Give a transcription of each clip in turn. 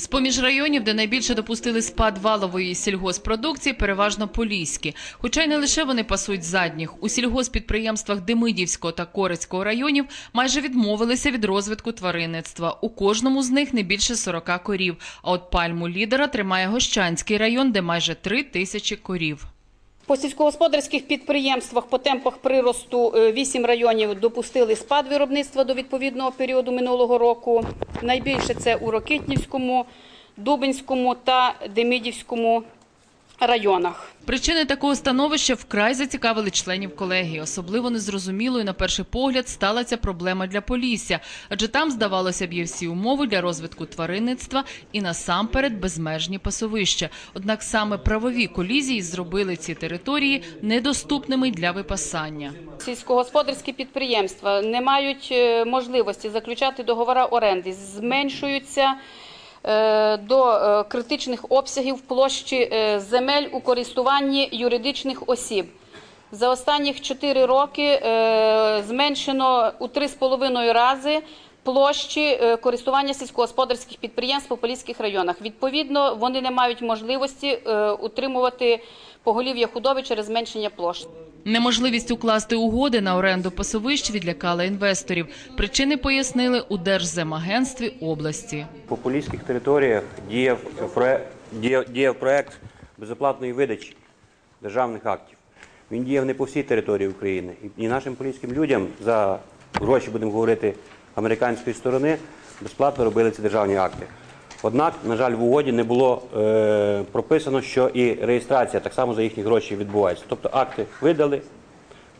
З поміж районів, де найбільше допустили спад валової сільгоспродукції, переважно поліські. Хоча й не лише вони пасуть задніх. У сільгоспідприємствах Демидівського та Корецького районів майже відмовилися від розвитку тваринництва. У кожному з них не більше 40 корів. А от пальму лідера тримає Гощанський район, де майже 3 тисячі корів. По сільськогосподарських підприємствах по темпах приросту е, 8 районів допустили спад виробництва до відповідного періоду минулого року. Найбільше це у Рокитнівському, Дубинському та Демидівському районах. Причини такого становища вкрай зацікавили членів колегії. Особливо незрозумілою на перший погляд стала ця проблема для Полісся, адже там, здавалося б, є всі умови для розвитку тваринництва і насамперед безмежні пасовища. Однак саме правові колізії зробили ці території недоступними для випасання. Сільськогосподарські підприємства не мають е, можливості заключати договори оренди, зменшуються до е, критичних обсягів площі е, земель у користуванні юридичних осіб. За останні 4 роки е, зменшено у 3,5 рази площі е, користування сільськогосподарських підприємств по поліських районах. Відповідно, вони не мають можливості е, утримувати поголів'я худоби через зменшення площ. Неможливість укласти угоди на оренду пасовищ відлякала інвесторів. Причини пояснили у Держземагентстві області. По поліських територіях діяв проект, діяв, діяв проект безоплатної видачі державних актів. Він діяв не по всій території України. І нашим поліським людям за гроші, будемо говорити, американської сторони безплатно робили ці державні акти. Однак, на жаль, в угоді не було е, прописано, що і реєстрація так само за їхні гроші відбувається. Тобто акти видали,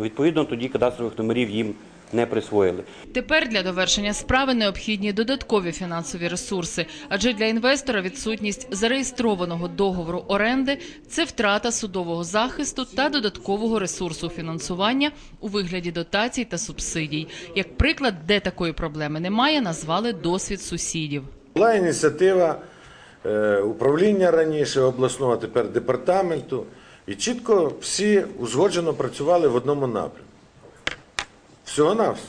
відповідно тоді кадастрових номерів їм не присвоїли. Тепер для довершення справи необхідні додаткові фінансові ресурси, адже для інвестора відсутність зареєстрованого договору оренди це втрата судового захисту та додаткового ресурсу фінансування у вигляді дотацій та субсидій. Як приклад, де такої проблеми немає, назвали досвід сусідів. Була ініціатива е, управління раніше обласного, тепер департаменту, і чітко всі узгоджено працювали в одному напрямку. Всього на все.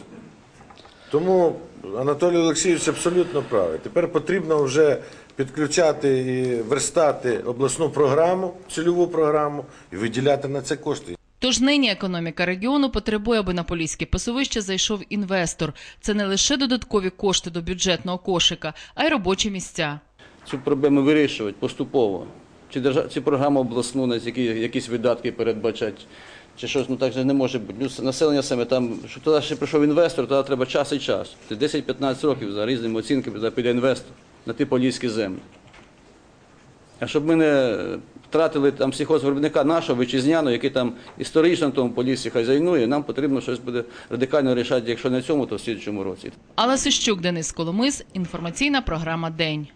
Тому Анатолій Олексійович абсолютно правий. Тепер потрібно вже підключати і верстати обласну програму, цільову програму і виділяти на це кошти. Тож нині економіка регіону потребує, аби на поліське пасовище зайшов інвестор. Це не лише додаткові кошти до бюджетного кошика, а й робочі місця. цю проблему вирішувати поступово. Чи, держав, чи програму обласну, якісь видатки передбачать, чи щось, ну так же не може бути. Ну, населення саме там, що туди ще прийшов інвестор, тоді треба час і час. Це 10-15 років за різними оцінками туди піде інвестор на ті поліські землі. А щоб ми не втратили там сільхозвиробника нашого вітчизняного, який там історично на тому полісі хазяйнує, нам потрібно щось буде радикально рішати, якщо не цьому, то в слідчому році. Алла Сищук, Денис Коломис, інформаційна програма День.